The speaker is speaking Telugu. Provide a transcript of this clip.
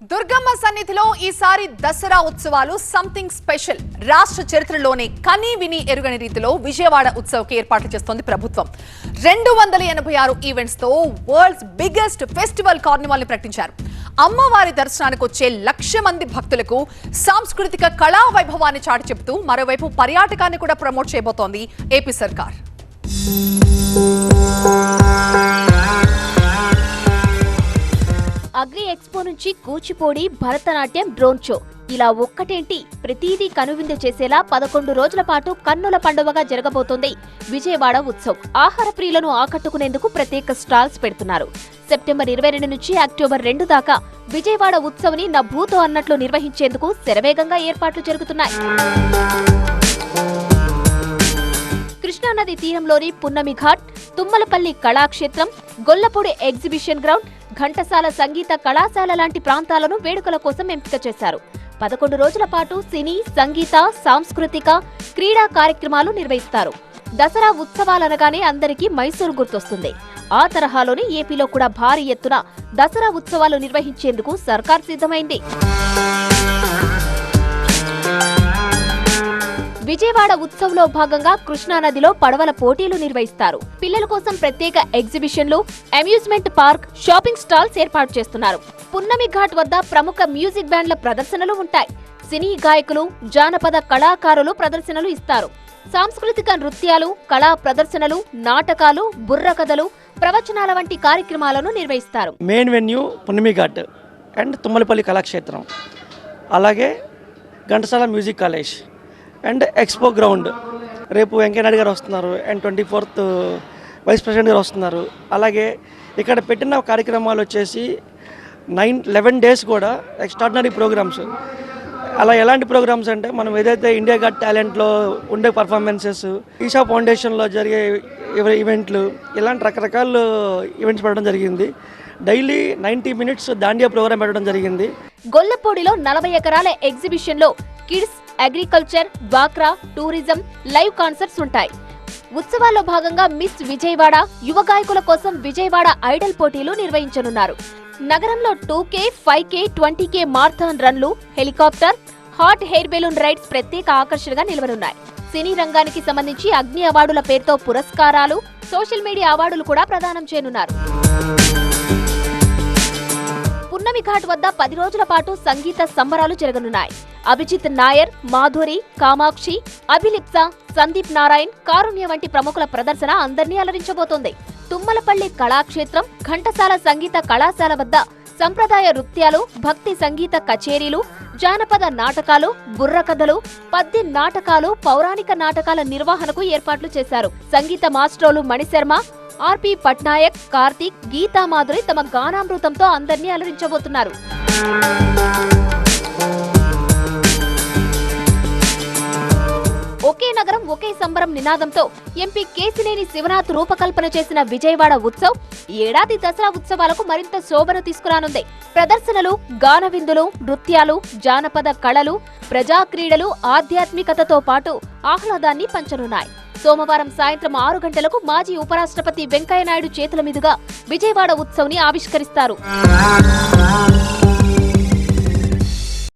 దుర్గమ్మ సన్నిధిలో ఈసారి దసరా ఉత్సవాలు సంథింగ్ స్పెషల్ రాష్ట్ర చరిత్రలోనే కనీ విని ఎరుగని రీతిలో విజయవాడ ఉత్సవ్కి ఏర్పాట్లు చేస్తోంది ప్రభుత్వం. రెండు వందల ఎనభై ఆరు ఈవెంట్స్తో వరల్డ్స్ బిగ్గెస్ట్ ఫెస్టివల్ కార్నివాల్ని ప్రకటించారు. అమ్మవారి దర్శనానికి వచ్చే లక్ష మంది భక్తులకు సాంస్కృతిక కళా వైభవాన్ని చాటి చెబుతూ మరోవైపు పర్యాటకాన్ని కూడా ప్రమోట్ చేయబోతోంది ఏపీ సర్కార్. అగ్రి ఎక్స్పో నుంచి కూచిపూడి భరతనాట్యం డ్రోన్ షో. ఇలా ఒక్కటేంటి? ప్రతిదీ కనువిందు చేసేలా పదకొండు రోజుల పాటు కన్నుల పండుగగా జరగబోతోంది విజయవాడ ఉత్సవ్. ఆహార ప్రియులను ఆకట్టుకునేందుకు ప్రత్యేక స్టాల్స్ పెడుతున్నారు. సెప్టెంబర్ ఇరవై రెండు నుంచి అక్టోబర్ రెండు దాకా విజయవాడ ఉత్సవ్ని నా భూతో అన్నట్లు నిర్వహించేందుకు శరవేగంగా ఏర్పాట్లు జరుగుతున్నాయి. కృష్ణానది తీరంలోని పున్నమి ఘాట్ తుమ్మలపల్లి కళాక్షేత్రం గొల్లపూడి ఎగ్జిబిషన్ గ్రౌండ్ ఘంటసాల సంగీత కళాశాల లాంటి ప్రాంతాలను వేడుకల కోసం ఎంపిక చేశారు. పదకొండు రోజుల పాటు సినీ సంగీత సాంస్కృతిక క్రీడా కార్యక్రమాలు నిర్వహిస్తారు. దసరా ఉత్సవాలనగానే అందరికీ మైసూరు గుర్తొస్తుంది. ఆ తరహాలోనే ఏపీలో కూడా భారీ ఎత్తున దసరా ఉత్సవాలు నిర్వహించేందుకు సర్కార్ సిద్ధమైంది. విజయవాడ ఉత్సవంలో భాగంగా కృష్ణానదిలో పడవల పోటీలు నిర్వహిస్తారు. పిల్లల కోసం ప్రత్యేక ఎగ్జిబిషన్లు అమ్యూజ్మెంట్ పార్క్ షాపింగ్ స్టాల్స్ ఏర్పాటు చేస్తున్నారు. పున్నమి ఘాట్ వద్ద ప్రముఖ మ్యూజిక్ బ్యాండ్ల ప్రదర్శనలు ఉంటాయి. సినీ గాయకులు జానపద కళాకారులు ప్రదర్శనలు ఇస్తారు. సాంస్కృతిక నృత్యాలు కళా ప్రదర్శనలు నాటకాలు బుర్రకథలు ప్రవచనాల వంటి కార్యక్రమాలను నిర్వహిస్తారు. మెయిన్ వెన్యూ పున్నమి ఘాట్ అండ్ తుమ్మలపల్లి కళాక్షేత్రం. అలాగే Ghantasala music college. And expo ground. రేపు వెంకయ్యనాయుడు గారు వస్తున్నారు and twenty fourth vice president గారు వస్తున్నారు. అలాగే ఇక్కడ పెట్టిన కార్యక్రమాలు వచ్చేసి నైన్ లెవెన్ డేస్ కూడా ఎక్స్ట్రాడినరీ ప్రోగ్రామ్స్. అలా ఎలాంటి ప్రోగ్రామ్స్ అంటే మనం ఏదైతే ఇండియా గట్ టాలెంట్లో ఉండే పర్ఫార్మెన్సెస్ ఈషా ఫౌండేషన్లో జరిగే ఈవెంట్లు ఇలాంటి రకరకాల ఈవెంట్స్ పెట్టడం జరిగింది. Daily ninety minutes dandiya programme పెట్టడం జరిగింది. గొల్లపూడిలో నలభై ఎకరాల ఎగ్జిబిషన్లో కిడ్స్ అగ్రికల్చర్ డ్వాక్రా టూరిజం లైవ్ కాన్సర్ట్స్ ఉంటాయి. ఉత్సవాల్లో భాగంగా మిస్ విజయవాడ యువ గాయకుల కోసం విజయవాడ ఐడల్ పోటీలు నిర్వహించనున్నారు. నగరంలో two K five K twenty K marathon రన్లు helicopter hot air balloon rides ప్రత్యేక ఆకర్షణగా నిలవనున్నాయి. సినీ రంగానికి సంబంధించి అగ్ని అవార్డుల పేరుతో పురస్కారాలు సోషల్ మీడియా అవార్డులు కూడా ప్రదానం చేయనున్నారు. పున్నమి ఘాట్ వద్ద పది రోజుల పాటు సంగీత సంబరాలు జరగనున్నాయి. అభిజిత్ నాయర్ మాధురి కామాక్షి అభిలిప్స సందీప్ నారాయణ్ కారుణ్య వంటి ప్రముఖుల ప్రదర్శన అందరినీ అలరించబోతోంది. తుమ్మలపల్లి కళాక్షేత్రం ఘంటసాల సంగీత కళాశాల వద్ద సంప్రదాయ నృత్యాలు భక్తి సంగీత కచేరీలు జానపద నాటకాలు బుర్రకథలు పద్య నాటకాలు పౌరాణిక నాటకాల నిర్వహణకు ఏర్పాట్లు చేశారు. సంగీత మాస్ట్రోలు మణిశర్మ ఆర్పి పట్నాయక్ కార్తీక్ గీతా మాధురి తమ గానామృతంతో అందరినీ అలరించబోతున్నారు. ఒకే నగరం ఒకే సంబరం నినాదంతో ఎంపీ కేసినేని శివనాథ్ రూపకల్పన చేసిన విజయవాడ ఉత్సవ్ ఏడాది దసరా ఉత్సవాలకు మరింత శోభను తీసుకురానుంది. ప్రదర్శనలు గాన విందులు నృత్యాలు జానపద కళలు ప్రజా క్రీడలు ఆధ్యాత్మికతతో పాటు ఆహ్లాదాన్ని పంచనున్నాయి. సోమవారం సాయంత్రం ఆరు గంటలకు మాజీ ఉపరాష్ట్రపతి వెంకయ్యనాయుడు చేతుల మీదుగా విజయవాడ ఉత్సవ్ని ఆవిష్కరిస్తారు.